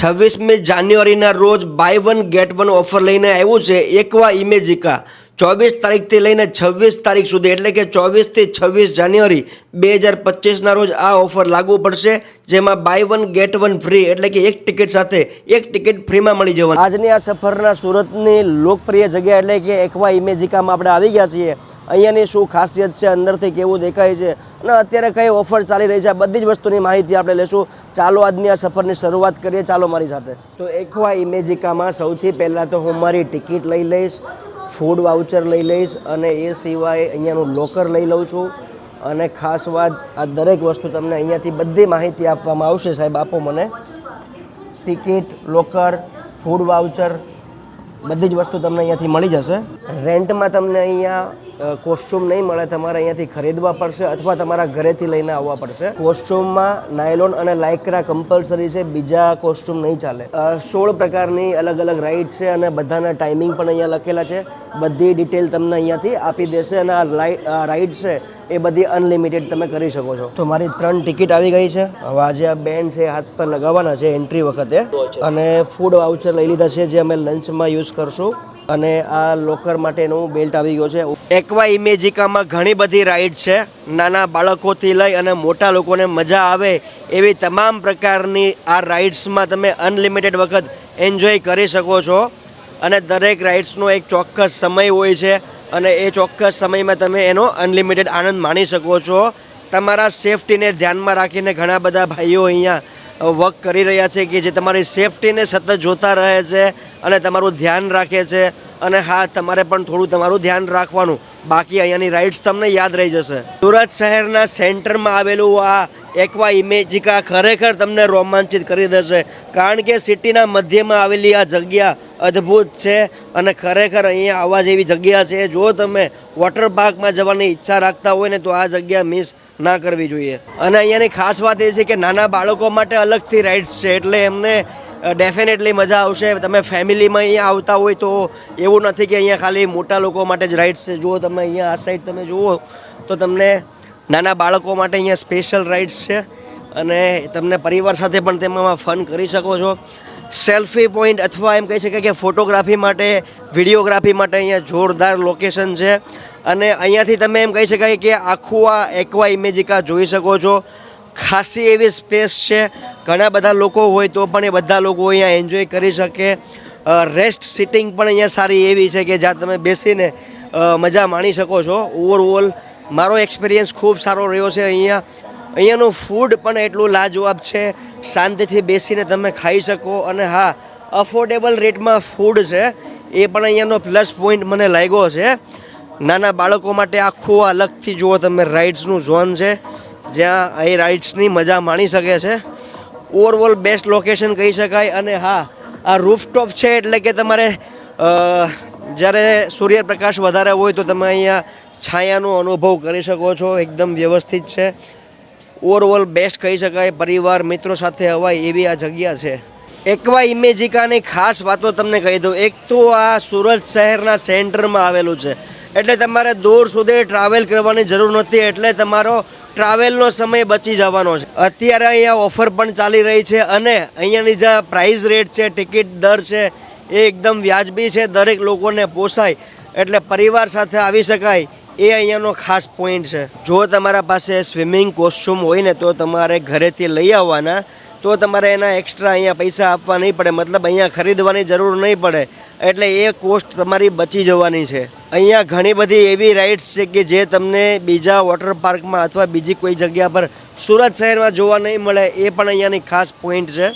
છવ્વીસમી જાન્યુઆરીના રોજ buy one get one offer લઈને આવ્યું છે. એકવા ઇમેજિકા ચોવીસ તારીખથી લઈને છવ્વીસ તારીખ સુધી, એટલે કે ચોવીસથી છવ્વીસ જાન્યુઆરી બે હજાર પચીસના રોજ આ ઓફર લાગુ પડશે, જેમાં buy one get one free એટલે કે એક ટિકિટ સાથે એક ટિકિટ ફ્રીમાં મળી જવાની. આજની આ સફરના સુરતની લોકપ્રિય જગ્યા એટલે કે એકવા ઇમેજિકામાં આપણે આવી ગયા છીએ. અહીંયાની શું ખાસિયત છે, અંદરથી કેવું દેખાય છે, અને અત્યારે કઈ ઓફર ચાલી રહી છે બધી જ વસ્તુની માહિતી આપણે લેશું. ચાલો આજની આ સફરની શરૂઆત કરીએ. ચાલો મારી સાથે. તો એકવા ઇમેજિકામાં સૌથી પહેલાં તો હું મારી ટિકિટ લઈ લઈશ. ફૂડ વાઉચર લઈ લઈશ અને એ સિવાય અહીંયાનું લોકર લઈ લઉં છું. અને ખાસ વાત, આ દરેક વસ્તુ તમને અહીંયાથી બધી માહિતી આપવામાં આવશે સાહેબ, આપો મને. ટિકિટ લોકર ફૂડ વાઉચર બધી જ વસ્તુ તમને અહીંયાથી મળી જશે. રેન્ટમાં તમને અહીંયા કોસ્ચ્યુમ નહીં મળે, તમારે અહીંયાથી ખરીદવા પડશે અથવા તમારા ઘરેથી લઈને આવવા પડશે. કોસ્ચ્યુમમાં નાયલોન અને લાઇકરા કમ્પલસરી છે, બીજા કોસ્ચ્યુમ નહીં ચાલે. સોળ પ્રકારની અલગ અલગ રાઇડ છે અને બધાના ટાઈમિંગ પણ અહીંયા લખેલા છે. બધી ડિટેલ તમને અહીંયાથી આપી દેશે અને આ રાઇડ છે એ બધી અનલિમિટેડ તમે કરી શકો છો. તો મારી ત્રણ ટિકિટ આવી ગઈ છે. હવે આજે આ બેન્ડ છે હાથ પર લગાવવાના છે એન્ટ્રી વખતે. અને ફૂડ વાઉચર લઈ લીધા છે જે અમે લંચમાં યુઝ કરશું. અને આ લોકર માટેનું બેલ્ટ આવી ગયો છે. એકવા ઇમેજિકામાં ઘણી બધી રાઇડ છે. નાના બાળકોથી લઈ અને મોટા લોકોને મજા આવે એવી તમામ પ્રકારની આ રાઇડ્સમાં તમે અનલિમિટેડ વખત એન્જોય કરી શકો છો. અને દરેક રાઇડ્સનો એક ચોક્કસ સમય હોય છે અને એ ચોક્કસ સમયમાં તમે એનો અનલિમિટેડ આનંદ માણી શકો છો. તમારા સેફટીને ધ્યાનમાં રાખીને ઘણા બધા ભાઈઓ અહીંયા વર્ક કરી રહ્યા છે કે જે તમારી સેફટીને સતત જોતા રહે છે અને તમારું ધ્યાન રાખે છે. અને હા, તમારે પણ થોડું તમારું ધ્યાન રાખવાનું. બાકી અહીંયાની રાઇડ્સ તમને યાદ રહી જશે. સુરત શહેરના સેન્ટરમાં આવેલું આ એકવા ઇમેજિકા ખરેખર તમને રોમાંચિત કરી દેશે. કારણ કે સિટીના મધ્યમાં આવેલી આ જગ્યા અદ્ભુત છે અને ખરેખર અહીંયા આવવા જેવી જગ્યા છે. જો તમે વોટર પાર્કમાં જવાની ઈચ્છા રાખતા હોય ને તો આ જગ્યા મિસ ના કરવી જોઈએ. અને અહીંયાની ખાસ વાત એ છે કે નાના બાળકો માટે અલગથી રાઇડ્સ છે. એટલે એમને ડેફિનેટલી મજા આવશે. તમે ફેમિલીમાં અહીંયા આવતા હોય તો એવું નથી કે અહીંયા ખાલી મોટા લોકો માટે જ રાઇડ્સ છે. જુઓ તમે અહીંયા આ સાઈડ તમે જુઓ તો તમને નાના બાળકો માટે અહીંયા સ્પેશિયલ રાઇડ્સ છે. અને તમને પરિવાર સાથે પણ તેમાં ફન કરી શકો છો. સેલ્ફી પોઈન્ટ અથવા એમ કહી શકાય કે ફોટોગ્રાફી માટે વિડીયોગ્રાફી માટે અહીંયા જોરદાર લોકેશન છે. અને અહીંયાથી તમે એમ કહી શકાય કે આખું આ એકવા ઇમેજિકા જોઈ શકો છો. ખાસી એવી સ્પેસ છે. ઘણા બધા લોકો હોય તો પણ એ બધા લોકો અહીંયા એન્જોય કરી શકે. રેસ્ટ સિટિંગ પણ અહીંયા સારી એવી છે કે જ્યાં તમે બેસીને મજા માણી શકો છો. ઓવરઓલ મારો એક્સપિરિયન્સ ખૂબ સારો રહ્યો છે અહીંયા. અહીંયાનું ફૂડ પણ એટલું લાજવાબ છે. શાંતિથી બેસીને તમે ખાઈ શકો અને હા અફોર્ડેબલ રેટમાં ફૂડ છે. એ પણ અહીંયાનો પ્લસ પોઈન્ટ મને લાગ્યો છે. નાના બાળકો માટે આખું અલગથી જુઓ તમે રાઇડ્સનું ઝોન છે. જ્યાં એ રાઇડ્સની મજા માણી શકે છે. ઓવરઓલ બેસ્ટ લોકેશન કહી શકાય અને હા, આ રૂફટોપ છે એટલે કે તમારે જ્યારે સૂર્યપ્રકાશ વધારે હોય તો તમે અહીંયા છાયાનો અનુભવ કરી શકો છો, એકદમ વ્યવસ્થિત છે. ઓવરઓલ બેસ્ટ કહી શકાય, પરિવાર, મિત્રો સાથે હવાય એવી આ જગ્યા છે. એકવા ઇમેજિકાની ખાસ વાતો તમને કહી દઉં. એક તો આ સુરત શહેરના સેન્ટરમાં આવેલું છે. એટલે તમારે દૂર સુધી ટ્રાવેલ કરવાની જરૂર નથી. એટલે તમારો ટ્રાવેલનો સમય બચી જવાનો છે. અત્યારે અહીંયા ઓફર પણ ચાલી રહી છે અને અહીંયાની જે પ્રાઇસ રેટ છે ટિકિટ દર છે, એ એકદમ વ્યાજબી છે. દરેક લોકોને પોસાય એટલે પરિવાર સાથે આવી શકાય એ અહીંયાનો ખાસ પોઈન્ટ છે. જો તમારા પાસે સ્વિમિંગ કોસ્ચ્યુમ હોય ને તો તમારે ઘરેથી લઈ આવવાના તો તમારે એના એક્સ્ટ્રા અહીંયા પૈસા આપવા નહીં પડે. મતલબ અહીંયા ખરીદવાની જરૂર નહીં પડે. એટલે એ કોસ્ટ તમારી બચી જવાની છે. અહીંયા ઘણી બધી એવી રાઇડ્સ છે કે જે તમને બીજા વોટર પાર્કમાં અથવા બીજી કોઈ જગ્યા પર સુરત શહેરમાં જોવા નહીં મળે. એ પણ અહીંયાની ખાસ પોઈન્ટ છે.